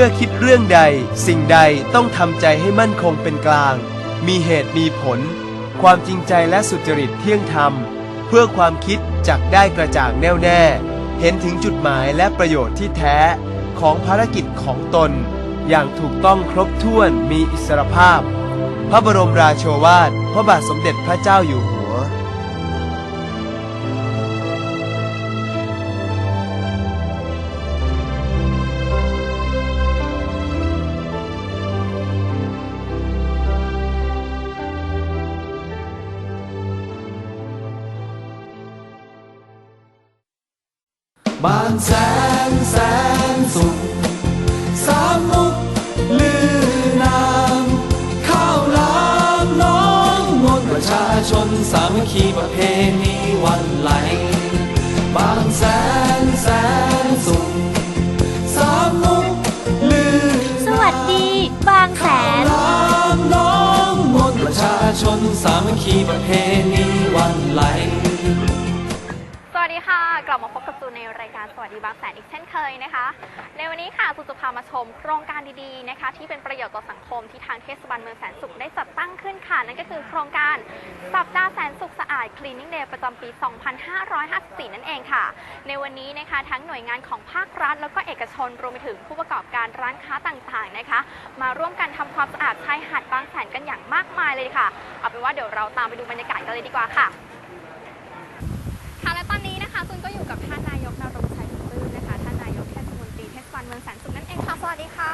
เมื่อคิดเรื่องใด สิ่งใดต้องทำใจให้มั่นคงเป็นกลาง มีเหตุมีผล ความจริงใจและสุจริตเที่ยงธรรม เพื่อความคิดจักได้กระจ่างแน่วแน่ เห็นถึงจุดหมายและประโยชน์ที่แท้ของภารกิจของตน อย่างถูกต้องครบถ้วนมีอิสรภาพ พระบรมราโชวาท พระบาทสมเด็จพระเจ้าอยู่างแสนแสนสุขสามมุกลือนามข้าวหลามน้องมนต์ประชาชนสามัคคีประเพณีวันไหล บางแสนแสนสุขสามมุกลือสวัสดีบางแสนลามน้องมนต์ประชาชนสามัคคีประเพณีวันไหลสวัสดี ค่ะ กลับมาพบกับจูนในรายการสวัสดีบางแสนอีกเช่นเคยนะคะ ในวันนี้ค่ะจูจะพามาชมโครงการดีๆนะคะ ที่เป็นประโยชน์ต่อสังคมที่ทางเทศบาลเมืองแสนสุขได้จัดตั้งขึ้นค่ะ นั่นก็คือโครงการสัปดาห์แสนสุขสะอาด Cleaning Day ประจำปี 2554 นั่นเองค่ะ ในวันนี้นะคะทั้งหน่วยงานของภาครัฐ แล้วก็เอกชนรวมไปถึงผู้ประกอบการร้านค้าต่างๆนะคะ มาร่วมกันทำความสะอาดชายหาดบางแสนกันอย่างมากมายเลยค่ะ เอาเป็นว่าเดี๋ยวเราตามไปดูบรรยากาศกันเลยดีกว่าค่ะตอนนี้นะคะคุณ ก็อยู่กับท่านนายกนรงค์ชัยบุญปลื้มนะคะท่านนายกเทศมนตรีเทศบาลเมืองแสนสุขนั่นเองค่ะสวัสดีค่ะ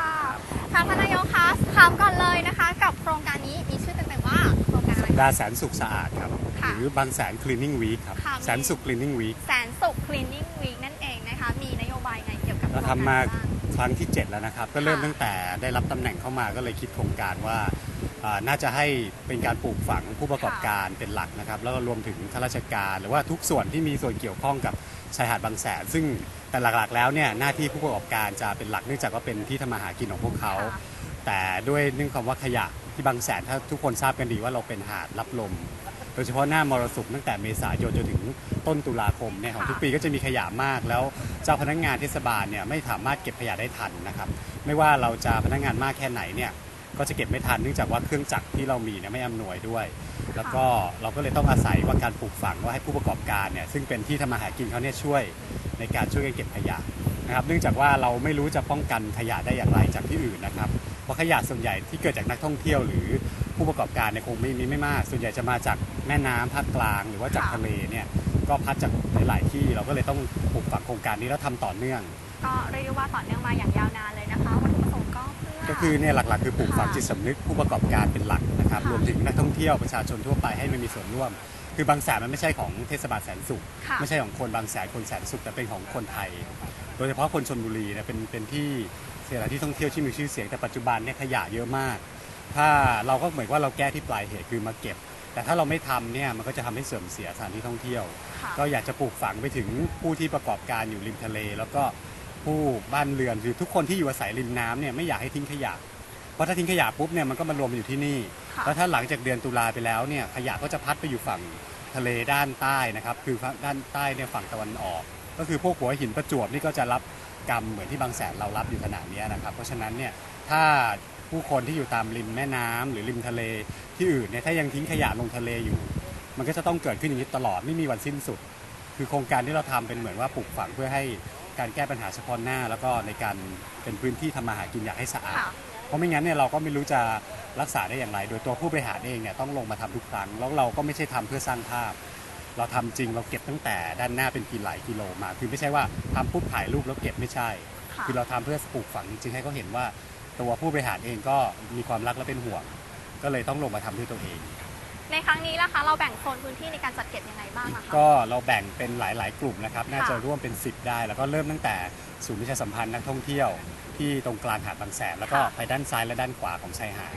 ค่ะท่านนายกคะถามก่อนเลยนะคะ กับโครงการนี้มีชื่อเต็มๆว่าโครงการอะไรดาแสนสุขสะอาดครับค่ะหรือบางแสน cleaning week ครับค่ะแสนสุข cleaning week แสนสุข cleaning week นั่นเองนะคะ มีนโยบายไงเกี่ยวกับเราโครงทำการมาบ้างครั้งที่ 7 แล้วนะครับ ก็เริ่มค่ะ ตั้งแต่ได้รับตำแหน่งเข้ามาก็เลยคิดโครงการว่าอ่า น่าจะให้เป็นการปลูกฝังผู้ประกอบการเป็นหลักนะครับ แล้วก็รวมถึงข้าราชการ หรือว่าทุกส่วนที่มีส่วนเกี่ยวข้องกับชายหาดบางแสน ซึ่งแต่หลักๆ แล้วเนี่ยหน้าที่ผู้ประกอบการจะเป็นหลักเนื่องจากว่าเป็นที่ทำมาหากินของพวกเขาค่ะแต่ด้วยเนื่องความว่าขยะที่บางแสนถ้าทุกคนทราบกันดีว่าเราเป็นหาดรับลม โดยเฉพาะหน้ามรสุมตั้งแต่เมษายนจนถึงต้นตุลาคมเนี่ยของทุกปีก็จะมีขยะมาก แล้วเจ้าพนักงานเทศบาลเนี่ยไม่สามารถเก็บขยะได้ทันนะครับ ไม่ว่าเราจะพนักงานมากแค่ไหนเนี่ย ก็จะเก็บไม่ทันเนื่องจากว่าเครื่องจักรที่เรามีเนี่ยไม่อำนวยด้วย แล้วก็เราก็เลยต้องอาศัยว่าการปลูกฝังว่าให้ผู้ประกอบการเนี่ยซึ่งเป็นที่ทำมาหากินเขาเนี่ยช่วยในการช่วยกันเก็บขยะนะครับเนื่องจากว่าเราไม่รู้จะป้องกันขยะได้อย่างไรจากที่อื่นนะครับเพราะขยะส่วนใหญ่ที่เกิดจากนักท่องเที่ยวหรือผู้ประกอบการเนี่ยคงไม่มีไม่มาก ส่วนใหญ่จะมาจากแม่น้ำภาคกลาง หรือว่าจากค่ะทะเลเนี่ยก็พัดจากหลายๆที่เราก็เลยต้องปลูกฝังโครงการนี้แล้วทำต่อเนื่อง ก็เรียกได้ว่าต่อเนื่องมาอย่างยาวนานเลย ก็เพื่อก็คือเนี่ยหลักๆ คือปลูกฝังค่ะจิตสำนึกผู้ประกอบการเป็นหลักนะครับค่ะรวมถึงนักท่องเที่ยวประชาชนทั่วไปให้มันมีส่วนร่วม คือบางแสนมันไม่ใช่ของเทศบาลแสนสุขค่ะไม่ใช่ของคนบางแสนคนแสนสุขแต่เป็นของคนไทย โดยเฉพาะคนชนบุรีเนี่ยเป็นเป็นที่สถานที่ท่องเที่ยวที่มีชื่อเสียงแต่ปัจจุบันเนี่ยขยะเยอะมาก ถ้าเราก็เหมือนว่าเราแก้ที่ปลายเหตุคือมาเก็บ แต่ถ้าเราไม่ทำเนี่ยมันก็จะทำให้เสื่อมเสียสถานที่ท่องเที่ยวค่ะก็อยากจะปลูกฝังไปถึงผู้ที่ประกอบการอยู่ริมทะเล แล้วก็ ผู้บ้านเรือนคือทุกคนที่อยู่อาศัยริมน้ำเนี่ยไม่อยากให้ทิ้งขยะ เพราะถ้าทิ้งขยะปุ๊บเนี่ยมันก็มารวมอยู่ที่นี่ ค่ะ แล้วถ้าหลังจากเดือนตุลาไปแล้วเนี่ยขยะก็จะพัดไปอยู่ฝั่งทะเลด้านใต้นะครับคือด้านใต้เนี่ยฝั่งตะวันออก ก็คือพวกหัวหินประจวบนี่ก็จะรับกรรมเหมือนที่บางแสนเรารับอยู่ขนาดนี้นะครับ เพราะฉะนั้นเนี่ยถ้าผู้คนที่อยู่ตามริมแม่น้ำหรือริมทะเลที่อื่นเนี่ยถ้ายังทิ้งขยะลงทะเลอยู่ มันก็จะต้องเกิดขึ้นอย่างนี้ตลอดไม่มีวันสิ้นสุด คือโครงการที่เราทำเป็นเหมือนว่าปลูกฝังเพื่อให้ การแก้ปัญหาเฉพาะหน้า แล้วก็ในการเป็นพื้นที่ทำมาหากินอยากให้สะอาด ค่ะ เพราะไม่งั้นเนี่ยเราก็ไม่รู้จะรักษาได้อย่างไร โดยตัวผู้บริหารเองเนี่ยต้องลงมาทำทุกครั้งแล้วเราก็ไม่ใช่ทำเพื่อสร้างภาพ เราทำจริงเราเก็บตั้งแต่ด้านหน้าเป็นกิหลายกิโลมาคือไม่ใช่ว่าทำปุ๊บถ่ายรูปแล้วเก็บไม่ใช่ ค่ะ คือเราทำเพื่อปลูกฝังจริงๆให้เขาเห็นว่า ตัวผู้บริหารเองก็มีความรักและเป็นห่วง ก็เลยต้องลงมาทำด้วยตัวเอง ในครั้งนี้ล่ะคะเราแบ่งโซนพื้นที่ในการจัดเก็บยังไงบ้างอะคะ ก็เราแบ่งเป็นหลาย ๆ กลุ่มนะครับ น่าจะค่ะร่วมเป็น 10 ได้ แล้วก็เริ่มตั้งแต่ศูนย์ประชาสัมพันธ์นักท่องเที่ยวที่ตรงกลางหาดบางแสนแล้วก็ค่ะไปด้านซ้ายและด้านขวาของชายหาด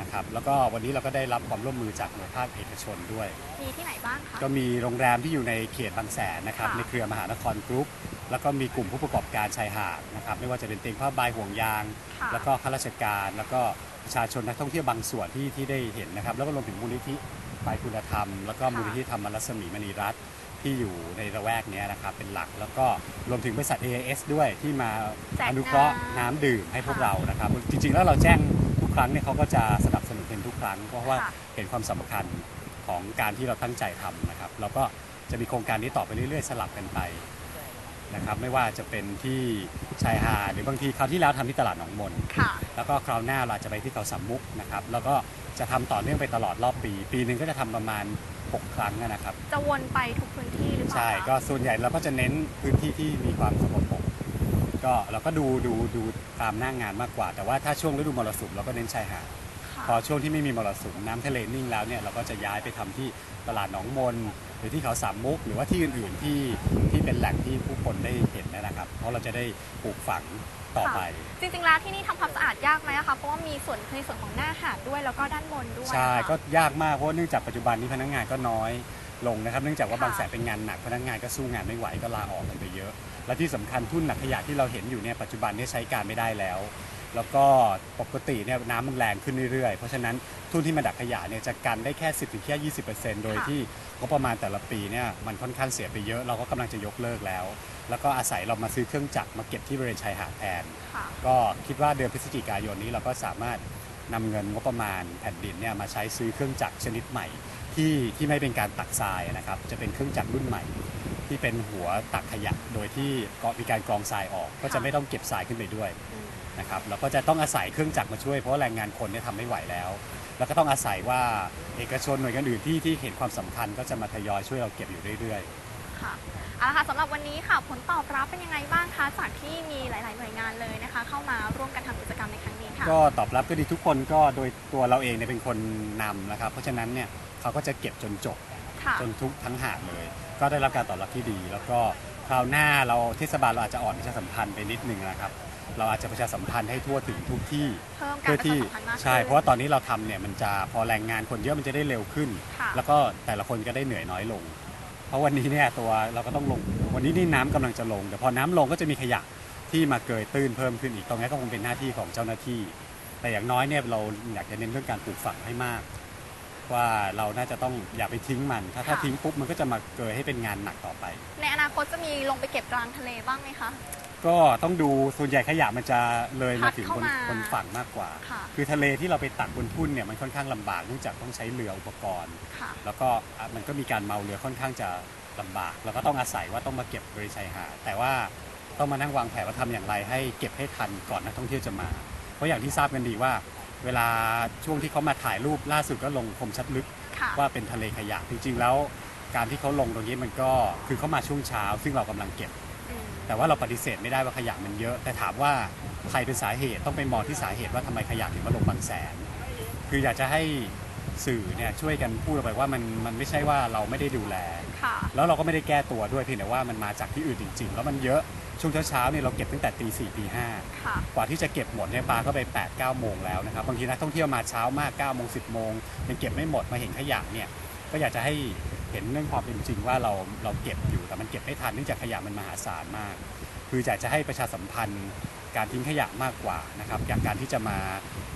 นะครับแล้วก็วันนี้เราก็ได้รับความร่วมมือจากหน่วยภาคเอกชนด้วย มีที่ไหนบ้างคะ ก็มีโรงแรมที่อยู่ในเขตบางแสนนะครับค่ะ ในเครือมหานครกรุ๊ป แล้วก็มีกลุ่มผู้ประกอบการชายหาดนะครับไม่ว่าจะเป็นเต็งผ้าใบห่วงยาง ค่ะแล้วก็ข้าราชการ แล้วก็ประชาชนนักท่องเที่ยวบางส่วนที่ที่ได้เห็นนะครับ แล้วก็รวมถึงมูลนิธิฝ่ายคุณธรรม แล้วก็มูลนิธิธรรมรัศมีมณีรัตน์ทที่อยู่ในระแวกเนี้ยนะครับเป็นหลักแล้วก็รวมถึงบริษัท AIS ด้วยที่มาแจกอนุเคราะห์น้ำน้ำดื่มให้พวกค่ะเรานะครับ จริงๆแล้วเราแจ้งทุกครั้งเนี่ยเขาก็จะสนับสนุนเป็นทุกครั้งเพราะว่า ค่ะ เห็นความสำคัญของการที่เราตั้งใจทำนะครับ เราก็จะมีโครงการนี้ต่อไปเรื่อยๆ สลับกันไป นะครับไม่ว่าจะเป็นที่ชายหาดหรือบางทีคราวที่แล้วทำที่ตลาดหนองมน ค่ะ แล้วก็คราวหน้าเราอาจจะไปที่เขาสามมุกนะครับแล้วก็จะทำต่อเนื่องไปตลอดรอบปี ปีหนึ่งก็จะทำประมาณ 6 ครั้งนะครับ จะวนไปทุกพื้นที่หรือเปล่าใช่คะก็ส่วนใหญ่เราก็จะเน้นพื้นที่ที่มีความสกปรกก็เราก็ดูดูดูตามหน้างงานมากกว่า แต่ว่าถ้าช่วงฤดูมรสุมเราก็เน้นชายหาดค่ะ พอช่วงที่ไม่มีมรสุมน้ำทะเลนิ่งแล้วเนี่ยเราก็จะย้ายไปทำที่ตลาดหนองมนหรือที่เขาสามมุก หรือว่าที่อื่นๆที่ที่เป็นแหล่งที่ผู้คนได้เห็นนะครับ เพราะเราจะได้ปลูกฝังต่อไป จริงๆแล้วที่นี่ทำความสะอาดยากไหมอะคะเพราะว่ามีส่วนในส่วนของหน้าหาดด้วยแล้วก็ด้านบนด้วยใช่ค่ะ ก็ยากมากเพราะว่าเนื่องจากปัจจุบันนี้พนักงานก็น้อยลงนะครับ เนื่องจากว่าค่ะ บางแสนเป็นงานหนักพนักงานก็สู้งานไม่ไหวก็ลาออกกันไปเยอะ และที่สำคัญทุ่นหนักขยะที่เราเห็นอยู่เนี่ยปัจจุบันเนี่ยใช้การไม่ได้แล้ว แล้วก็ปกติเนี่ยน้ำมันแรงขึ้นเรื่อยๆ เพราะฉะนั้นทุ่นที่มาดักขยะเนี่ยจะกันได้แค่10ถึงแค่20%โดยที่งบประมาณแต่ละปีเนี่ยมันค่อนข้างเสียไปเยอะ เราก็กำลังจะยกเลิกแล้ว แล้วก็อาศัยเรามาซื้อเครื่องจักรมาเก็บที่บริเวณชายหาดแทนค่ะก็คิดว่าเดือนพฤศจิกายนนี้เราก็สามารถนำเงินงบประมาณแผ่นดินเนี่ยมาใช้ซื้อเครื่องจักรชนิดใหม่ ที่ที่ไม่เป็นการตักทรายนะครับ จะเป็นเครื่องจักรรุ่นใหม่ ที่เป็นหัวตักขยะ โดยที่ก็มีการกรองทรายออก ก็จะไม่ต้องเก็บทรายขึ้นไปด้วย อืม นะครับแล้วก็จะต้องอาศัยเครื่องจักรมาช่วยเพราะว่าแรงงานคนเนี่ยทำไม่ไหวแล้ว แล้วก็ต้องอาศัยว่าเอกชนหน่วยงานอื่นที่ที่เห็นความสำคัญก็จะมาทยอยช่วยเราเก็บอยู่เรื่อยๆ ค่ะเอาละค่ะสำหรับวันนี้ค่ะผลตอบรับเป็นยังไงบ้างคะจากที่มีหลาย ๆ หน่วยงานเลยนะคะ เข้ามาร่วมกันทำกิจกรรมในครั้งนี้ค่ะ ก็ตอบรับก็ดีทุกคนก็โดยตัวเราเองเนี่ยเป็นคนนำนะครับ เพราะฉะนั้นเนี่ยเขาก็จะเก็บจนจบ ค่ะจนทุกทั้งหาดเลย ก็ได้รับการตอบรับที่ดี แล้วก็คราวหน้าเราเทศบาลเราอาจจะอ่อนประชาสัมพันธ์ไปนิดนึงนะครับ เราอาจจะประชาสัมพันธ์ให้ทั่วถึงทุกที่เพิ่มการเพื่อประชาที่สัมพันธ์มากขึ้นใช่ เพราะว่าตอนนี้เราทำเนี่ยมันจะพอแรงงานคนเยอะมันจะได้เร็วขึ้น ค่ะ แล้วก็แต่ละคนก็ได้เหนื่อยน้อยลง เพราะวันนี้เนี่ยตัวเราก็ต้องลงวันนี้นี่น้ำกำลังจะลงแต่พอน้ำลงก็จะมีขยะที่มาเกยตื้นเพิ่มขึ้นอีกตรงนี้ก็คงเป็นหน้าที่ของเจ้าหน้าที่ แต่อย่างน้อยเนี่ยเราอยากจะเน้นเรื่องการปลูกฝังให้มาก ว่าเราน่าจะต้องอย่าไปทิ้งมัน ถ้าถ้าค่ะ ทิ้งปุ๊บมันก็จะมาเกยให้เป็นงานหนักต่อไป ในอนาคตจะมีลงไปเก็บกลางทะเลบ้างไหมคะ ก็ต้องดูส่วนใหญ่ขยะมันจะเลยมาถึงพัดบนเข้ามาบนฝั่งมากกว่าค่ะคือทะเลที่เราไปตักบนทุ่นเนี่ยมันค่อนข้างลำบากเนื่องจากต้องใช้เรืออุปกรณ์ ค่ะ แล้วก็อะมันก็มีการเมาเรือค่อนข้างจะลำบาก แล้วก็ต้องอาศัยว่าต้องมาเก็บบริชายหาดแต่ว่าต้องมานั่งวางแผนว่าทำอย่างไร ให้เก็บให้ทันก่อนนักท่องเที่ยวจะมา เพราะอย่างที่ทราบกันดีว่า เวลาช่วงที่เขามาถ่ายรูปล่าสุดก็ลงคมชัดลึก ค่ะ ว่าเป็นทะเลขยะจริงๆแล้ว การที่เขาลงตรงนี้มันก็คือเขามาช่วงเช้า ซึ่งเรากำลังเก็บอืม แต่ว่าเราปฏิเสธไม่ได้ว่าขยะมันเยอะ แต่ถามว่าใครเป็นสาเหตุต้องไปมองที่สาเหตุว่าทำไมขยะถึงมาลงบางแสน คืออยากจะให้สื่อเนี่ยช่วยกันพูดออกไปว่ามันมันไม่ใช่ว่าเราไม่ได้ดูแลค่ะแล้วเราก็ไม่ได้แก้ตัวด้วยเพียงแต่ว่ามันมาจากที่อื่นจริง ๆ แล้วมันเยอะช่วงเช้าๆเนี่ยเราเก็บตั้งแต่ตีสี่ตีห้าค่ะกว่าที่จะเก็บหมดเนี่ยปลาก็ไป8ปดเก้าโมงแล้วนะครับบางทีนักท่องเที่ยวมาเช้ามาก9ก้าโมงสิบโมงยังเก็บไม่หมดมาเห็นขยะเนี่ยก็อยากจะให้ เห็นเรื่องความเป็นจริงว่าเราเราเก็บอยู่แต่มันเก็บไม่ทันเนื่องจากขยะมันมหาศาลมาก คืออยากจะให้ประชาสัมพันธ์การทิ้งขยะมากกว่านะครับอย่างการที่จะมา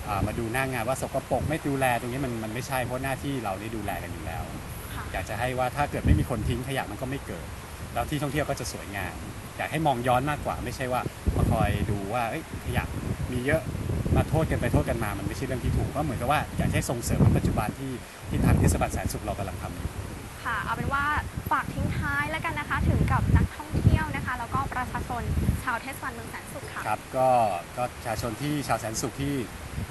อ่ามาดูหน้างานว่าสกปรกไม่ดูแลตรงนี้มันมันไม่ใช่เพราะหน้าที่เราได้ดูแลกันอยู่แล้วค่ะอยากจะให้ว่าถ้าเกิดไม่มีคนทิ้งขยะมันก็ไม่เกิด แล้วที่ท่องเที่ยวก็จะสวยงามอยากให้มองย้อนมากกว่า ไม่ใช่ว่ามาคอยดูว่าเอ้ยขยะมีเยอะมาโทษกันไปโทษกันมามันไม่ใช่เรื่องที่ถูกก็เหมือนกับว่าอยากให้ส่งเสริมปัจจุบันที่ที่ทางเทศบาลแสนสุขเรากำลังทำอยู่ ค่ะ เอาเป็นว่าฝากทิ้งท้ายแล้วกันนะคะ ถึงกับนักท่องเที่ยวนะคะ แล้วก็ประชาชนชาวเทศบาลเมืองแสนสุขค่ะ ครับก็ก็ประชาชนที่ชาวแสนสุขที่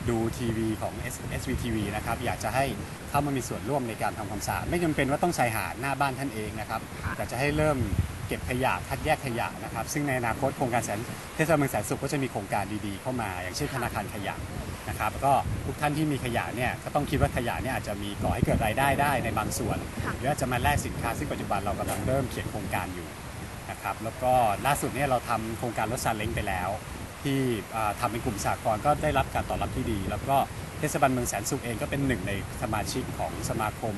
ดูทีวีของ S SVTV นะครับอยากจะให้เข้ามามีส่วนร่วมในการทำความสะอาดไม่จำเป็นว่าต้องชายหาดหน้าบ้านท่านเองนะครับค่ะอยากจะให้เริ่มเก็บขยะคัดแยกขยะนะครับ ซึ่งในอนาคตโครงการแสนเทศบาลเมืองแสนสุขก็จะมีโครงการดีๆ เข้ามา อย่างเช่นธนาคารขยะ นะครับแล้วก็ทุกท่านที่มีขยะเนี่ยก็ต้องคิดว่าขยะเนี่ยอาจจะมีก่อให้เกิดรายได้ได้ในบางส่วนค่ะหรืออาจจะมาแลกสินค้าซึ่งปัจจุบันเรากำลังเริ่มเขียนโครงการอยู่นะครับแล้วก็ล่าสุดเนี่ยเราทำโครงการรถซาเล้งไปแล้ว ที่อ่าทำเป็นกลุ่มสากลก็ได้รับการตอบรับที่ดี แล้วก็เทศบาลเมืองแสนสุขเองก็เป็นหนึ่งในสมาชิกของสมาคม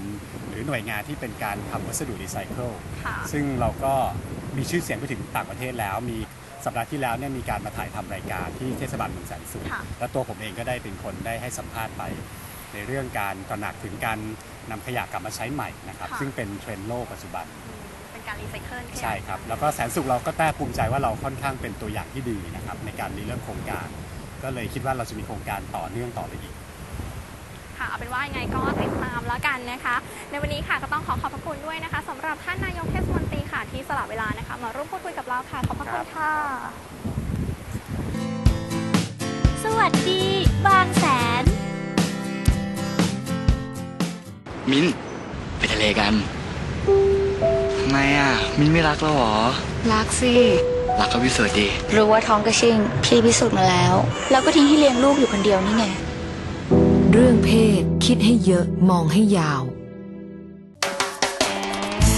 หรือหน่วยงานที่เป็นการทำวัสดุรีไซเคิลค่ะซึ่งเราก็มีชื่อเสียงไปถึงต่างประเทศแล้ว มี สัปดาห์ที่แล้วเนี่ยมีการมาถ่ายทำรายการที่เทศบาลเมืองแสนสุขค่ะและตัวผมเองก็ได้เป็นคนได้ให้สัมภาษณ์ไป ในเรื่องการตระหนักถึงการนำขยะกลับมาใช้ใหม่นะครับค่ะซึ่งเป็นเทรนด์โลกปัจจุบันอืมเป็นการรีไซเคิลขยะใช่ครับ แล้วก็แสนสุขเราก็แต้ภูมิใจว่าเราค่อนข้างเป็นตัวอย่างที่ดีนะครับในการรีเริ่มโครงการ ก็เลยคิดว่าเราจะมีโครงการต่อเนื่องต่อไปอีกค่ะเอาเป็นว่ายังไงก็ติดตามแล้วกันนะคะ ในวันนี้ค่ะก็ต้องขอขอบพระคุณด้วยนะคะสำหรับท่านนายกเทศมนตรี ค่ะ ที่สละเวลานะคะ มาร่วมพูดคุยกับเราค่ะ ขอบพระคุณค่ะ สวัสดี บางแสน มิ้นไปทะเลกันทำไมอะ มิ้นไม่รักเราเหรอ รักสิ รักก็พิสูจน์ดี รู้ว่าท้องกระชิงพี่พิสูจน์มาแล้ว แล้วก็ทิ้งให้เลี้ยงลูกอยู่คนเดียวนี่ไง เรื่องเพศคิดให้เยอะมองให้ยาวพ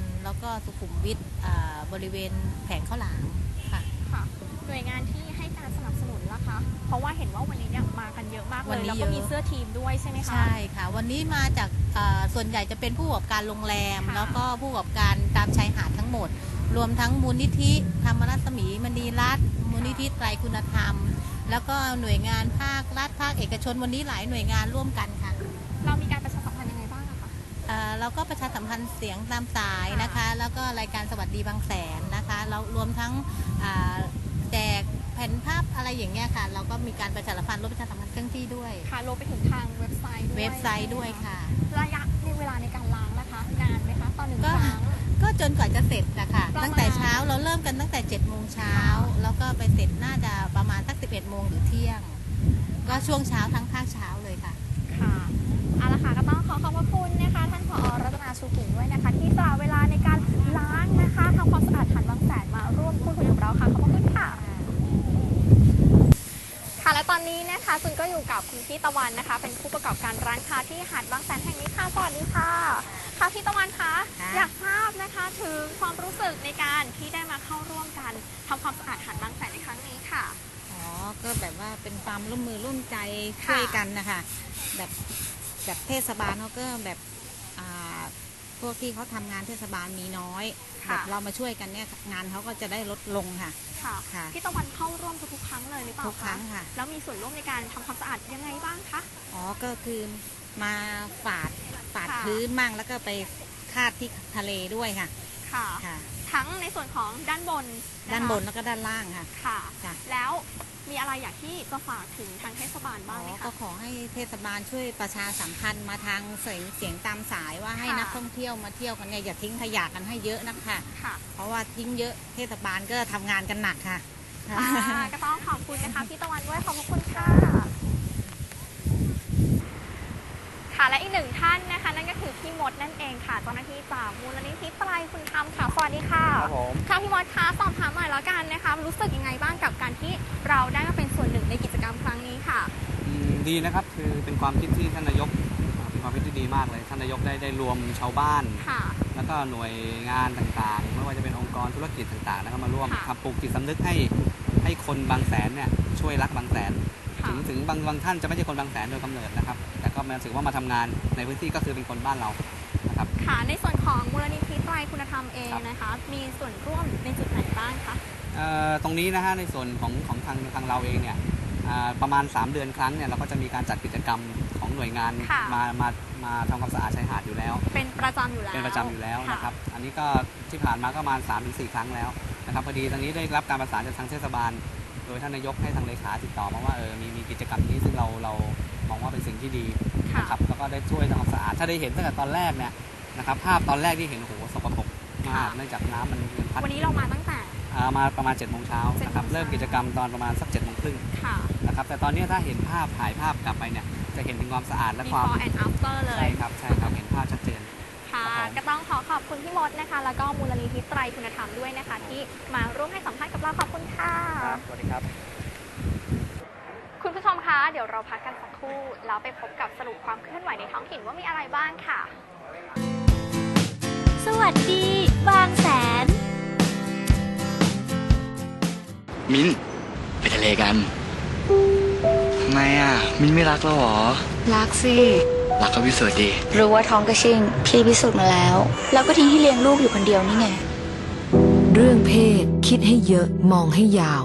นองมนแล้วก็สุขุมวิทอ่าบริเวณแผงข้าวหลามค่ะค่ะหน่วยงานที่ให้การสนับสนุนล่ะคะ เพราะว่าเห็นว่าวันนี้เนี่ยมากันเยอะมากเลวันยนี้แล้วเยก็อะมีเสื้อทีมด้วยใช่ไหมคะใช่ค่ะ วันนี้มาจากอ่าส่วนใหญ่จะเป็นผู้ประกอบการโรงแรมค่ะแล้วก็ผู้ประกอบการตามชายหาดทั้งหมด รวมทั้งมูลนิธิธรรมรัศมีมณีรัตน์มูลนิธิไตรคุณธรรม แล้วก็หน่วยงานภาครัฐภาคเอกชนวันนี้หลายหน่วยงานร่วมกันค่ะ เอ่อเราก็ประชาสัมพันธ์เสียงตามสายนะคะ แล้วก็รายการสวัสดีบางแสนนะคะ เรารวมทั้งอ่าแจกแผ่นภาพอะไรอย่างเงี้ยค่ะ เราก็มีการประชาสัมพันธ์รถประชาสัมพันธ์เครื่องที่ด้วยค่ะรวมไปถึงทางเว็บไซต์ด้วยเว็บไซต์ด้วยค่ะ ระยะในเวลาในการล้างนะคะนานไหมคะตอนหนึ่งก็ครั้งก็จนกว่าจะเสร็จนะคะประมาณตั้งแต่เช้าเราเริ่มกันตั้งแต่7จ็ดโมงเช้าแล้วก็ไปเสร็จน่าจะประมาณสัก11บเอ็ดโมงหรือเที่ยง ก็ช่วงเช้าทั้งภาคเช้าเลยค่ะค่ะ เอาละค่ะก็ต้องขอขอบพระคุณนะคะท่านผอรัตนาชูกิ่งด้วยนะคะ ที่สละเวลาในการล้างนะคะทำความสะอาดหาดบางแสนมาร่วมพูดคุยกับเราค่ะขอบพระคุณค่ะ ค่ะและตอนนี้นะคะซุนก็อยู่กับคุณพี่ตะวันนะคะ เป็นผู้ประกอบการร้านค้าที่หาดบางแสนแห่งนี้ค่ะสวัสดีค่ะ ค่ะพี่ตะวันคะค่ะอยากทราบนะคะถึงความรู้สึกในการที่ได้มาเข้าร่วมกันทำความสะอาดหาดบางแสนในครั้งนี้ค่ะ อ๋อ ก็แบบว่าเป็นความร่วมมือร่วมใจค่ะช่วยกันนะคะ แบบ แบบเทศบาลเขาก็แบบอ่าพวกที่เขาทำงานเทศบาลมีน้อยค่ะแบบเรามาช่วยกันเนี่ยงานเขาก็จะได้ลดลงค่ะค่ะ ค่ะพี่ตะวันเข้าร่วมทุกๆครั้งเลยหรือเปล่าทุกครั้งค่ะ แล้วมีส่วนร่วมในการทำความสะอาดยังไงบ้างคะ อ๋อ ก็คือมาฝาดฝาดค่ะพื้นมั่งแล้วก็ไปคาดที่ทะเลด้วยค่ะ ค่ะค่ะทั้งในส่วนของด้านบนะคะด้านบนแล้วก็ด้านล่างค่ะ ค่ะจ้ะแล้ว มีอะไรอยากที่จะฝากถึงทางเทศบาลอ๋บ้าองไหมก็คะขอให้เทศบาลช่วยประชาสัมพันธ์มาทางเสียงเสียงตามสายว่าให้ค่ะ นักท่องเที่ยวมาเที่ยวกันเนี่ยอย่าทิ้งขยะกันให้เยอะนะคะค่ะเพราะว่าทิ้งเยอะเทศบาลก็ทำงานกันหนักค่ะค่ะก็ต้องขอบคุณนะคะพี่ตะวันด้วยขอบพระคุณค่ะ ค่ะ และอีกหนึ่งท่านนะคะ นั่นก็คือพี่มดนั่นเองค่ะเจ้าหน้าที่จากมูลนิธิไตรคุณธรรมค่ะสวัสดีค่ะครับผมค่ะพี่มดคะสอบถามหน่อยแล้วกันนะคะ รู้สึกยังไงบ้างกับการที่เราได้มาเป็นส่วนหนึ่งในกิจกรรมครั้งนี้ค่ะ อืมดีนะครับคือเป็นความคิดที่ท่านนายกอ่าเป็นความคิดที่ดีมากเลยท่านนายกได้ได้รวมชาวบ้าน ค่ะ แล้วก็หน่วยงานต่างๆ ไม่ว่าจะเป็นองค์กรธุรกิจต่างๆนะครับมาร่วมค่ะทำปลูกจิตสำนึกให้ให้คนบางแสนเนี่ยช่วยรักบางแสน ค่ะ ถึงถึงบางบางท่านจะไม่ใช่คนบางแสนโดยกำเนิดนะครับแต่ ก็มาถือว่ามาทำงานในพื้นที่ก็คือเป็นคนบ้านเรานะครับค่ะในส่วนของมูลนิธิไตรคุณธรรมเองครับนะคะ มีส่วนร่วมในจุดไหนบ้างคะเอ่อตรงนี้นะฮะในส่วนของของทางทางเราเองเนี่ยอ่าประมาณ 3 เดือนครั้งเนี่ยเราก็จะมีการจัดกิจกรรมของหน่วยงานค่ะมามามาทำความสะอาดชายหาดอยู่แล้ว เป็นประจำอยู่แล้วเป็นประจำอยู่แล้วค่ะนะครับอันนี้ก็ที่ผ่านมาก็ประมาณ3-4ถึงครั้งแล้วนะครับพอดีตอนนี้ได้รับการประสานจากทางเทศบาล โดยท่านนายกให้ทางเลขาติดต่อมาว่าเออมีมีกิจกรรมนี้ซึ่งเราเรามองว่าเป็นสิ่งที่ดีค่ะ นะครับแล้วก็ได้ช่วยทำความสะอาดถ้าได้เห็นตั้งแต่ตอนแรกเนี่ยนะครับภาพตอนแรกที่เห็นโอ้โหสกปรกมากเนื่องจากน้ำมันมันพัดวันนี้เรามาตั้งแต่ อ่ามาประมาณ7จ็ดโมงเช้านะครับ7โมงเช้าเริ่มกิจกรรมตอนประมาณสัก7จ็ดโมงครึ่งค่ะ นะครับแต่ตอนนี้ถ้าเห็นภาพถ่ายภาพกลับไปเนี่ยจะเห็นถึงความสะอาดและความ before and after เลใช่ย ครับใช่ครับเห็นภาพชัดเจน ค่ะ ครับผมก็ต้องขอขอบคุณพี่มดนะคะ แล้วก็มูลนิธิไตรคุณธรรมด้วยนะคะ ที่มาร่วมให้สัมภาษณ์กับเราขอบคุณค่ะ ครับสวัสดีครับคุณ ผู้ชมคะเดี๋ยวเราพักกันสักครู่แล้วไปพบกับสรุปความเคลื่อนไหวในท้องถิ่นว่ามีอะไรบ้างค่ะ สวัสดี บางแสน มิ้นไปทะเลกันทำไมอะ มิ้นไม่รักเราเหรอ รักสิ รักก็พิสูจน์ดีรู้ว่าท้องกระชิงพี่พิสูจน์มาแล้ว แล้วก็ทิ้งให้เลี้ยงลูกอยู่คนเดียวนี่ไง เรื่องเพศ คิดให้เยอะมองให้ยาว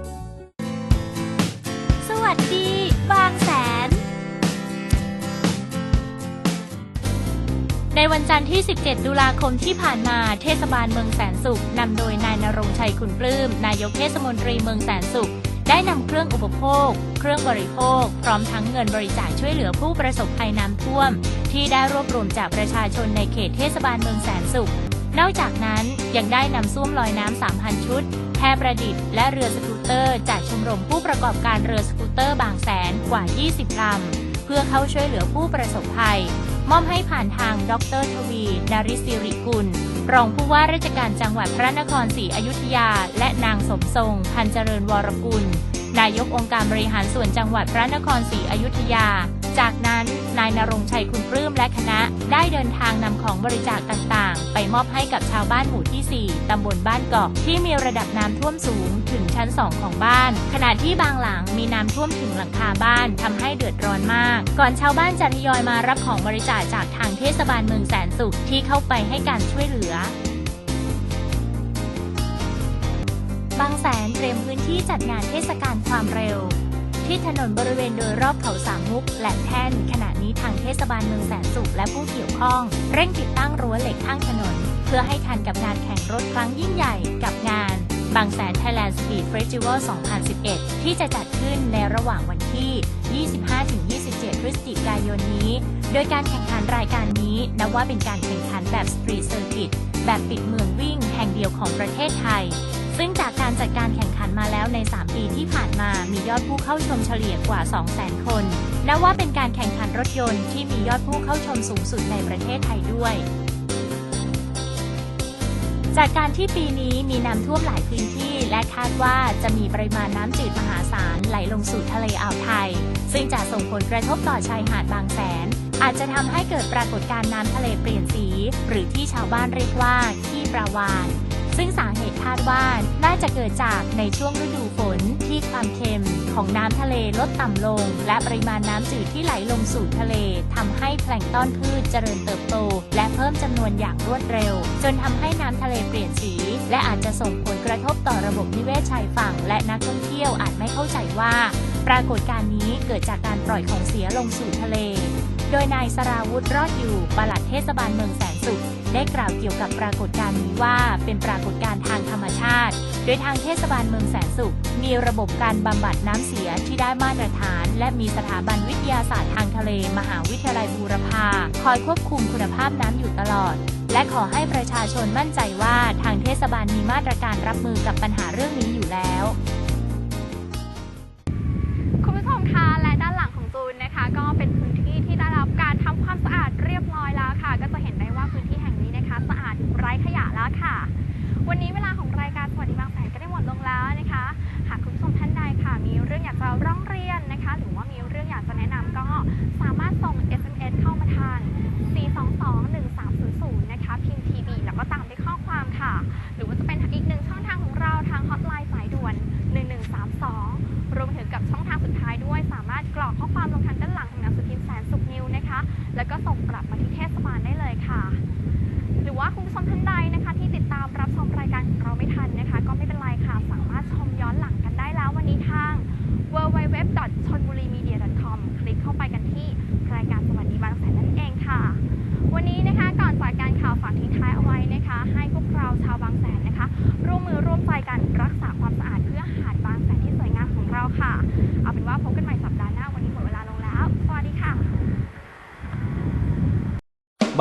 วันที่ 17 ตุลาคมที่ผ่านมาเทศบาลเมืองแสนสุขนำโดยนายนรงชัยคุณปลื้มนายกเทศมนตรีเมืองแสนสุข ได้นำเครื่องอุปโภค เครื่องบริโภค พร้อมทั้งเงินบริจาคช่วยเหลือผู้ประสบภัยน้ำท่วม ที่ได้รวบรวมจากประชาชนในเขตเทศบาลเมืองแสนสุข นอกจากนั้นยังได้นำส้วมลอยน้ำ 3,000 ชุดแพประดิษฐ์และเรือสกูตเตอร์ จากชมรมผู้ประกอบการเรือสกูตเตอร์บางแสนกว่า 20ลำเพื่อเข้าช่วยเหลือผู้ประสบภัย มอบให้ผ่านทาง ดร ทวี นาริศิริกุล รองผู้ว่าราชการจังหวัดพระนครศรีอยุธยา และนางสมทรง พันเจริญวรกุล นายกองค์การบริหารส่วนจังหวัดพระนครศรีอยุธยา จากนั้นนายนรงชัยคุณปลื้มและคณะได้เดินทางนำของบริจาคต่างๆ ไปมอบให้กับชาวบ้านหมู่ที่ 4 ตำบลบ้านเกาะที่มีระดับน้ำท่วมสูงถึงชั้น 2 ของบ้าน ขณะที่บางหลังมีน้ำท่วมถึงหลังคาบ้านทำให้เดือดร้อนมาก ก่อนชาวบ้านจะทยอยมารับของบริจาคจากทางเทศบาลเมืองแสนสุขที่เข้าไปให้การช่วยเหลือบางแสนเตรียมพื้นที่จัดงานเทศกาลความเร็ว ที่ถนนบริเวณโดยรอบเขาสามมุกและแท่น ขณะนี้ทางเทศบาลเมืองแสนสุขและผู้เกี่ยวข้อง เร่งติดตั้งรั้วเหล็กข้างถนน เพื่อให้ทันกับงานแข่งรถครั้งยิ่งใหญ่กับงานบางแสน Thailand Speed Festival 2011 ที่จะจัดขึ้นในระหว่างวันที่ 25-27 พฤศจิกายนนี้ โดยการแข่งขันรายการนี้นับว่าเป็นการแข่งขันแบบสตรีทเซอร์กิตแบบปิดเมืองวิ่งแห่งเดียวของประเทศไทย ซึ่งจากการจัดการแข่งขันมาแล้วใน 3 ปีที่ผ่านมามียอดผู้เข้าชมเฉลี่ยกว่า 200,000 คนนับว่าเป็นการแข่งขันรถยนต์ที่มียอดผู้เข้าชมสูงสุดในประเทศไทยด้วย จากการที่ปีนี้มีน้ำท่วมหลายพื้นที่ และคาดว่าจะมีปริมาณน้ำจืดมหาศาลไหลลงสู่ทะเลอ่าวไทย ซึ่งจะส่งผลกระทบต่อชายหาดบางแสน อาจจะทำให้เกิดปรากฏการณ์น้ำทะเลเปลี่ยนสี หรือที่ชาวบ้านเรียกว่าขี้ปลาวาน ซึ่งสาเหตุคาดว่าน่าจะเกิดจากในช่วงฤดูฝนที่ความเค็มของน้ำทะเลลดต่ำลง และปริมาณน้ำจืดที่ไหลลงสู่ทะเลทำให้แพลงก์ต้อนพืชเจริญเติบโต และเพิ่มจำนวนอย่างรวดเร็ว จนทำให้น้ำทะเลเปลี่ยนสี และอาจจะส่งผลกระทบต่อระบบนิเวศชายฝั่ง และนักท่องเที่ยวอาจไม่เข้าใจว่า ปรากฏการณ์นี้เกิดจากการปล่อยของเสียลงสู่ทะเล โดยนายสราวุธรอดอยู่ปลัดเทศบาลเมืองแสนสุข ได้กล่าวเกี่ยวกับปรากฏการณ์นี้ว่า เป็นปรากฏการณ์ทางธรรมชาติ โดยทางเทศบาลเมืองแสนสุข มีระบบการบำบัดน้ำเสียที่ได้มาตรฐาน และมีสถาบันวิทยาศาสตร์ทางทะเล มหาวิทยาลัยบูรพาคอยควบคุมคุณภาพน้ำอยู่ตลอด และขอให้ประชาชนมั่นใจว่าทางเทศบาลมีมาตรการรับมือกับปัญหาเรื่องนี้อยู่แล้ว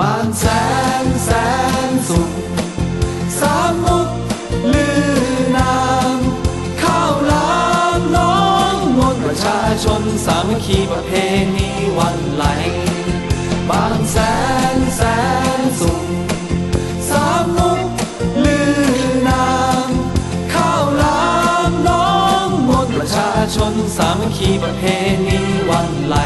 บางแสนแสนสุขสามมุกลือนามข้าวหลามน้องมนประชาชนสามัคคีประเพณีวันไหล บางแสนแสนสุขสามมุกลือนามข้าวหลามน้องมนประชาชนสามัคคีประเพณีวันไหล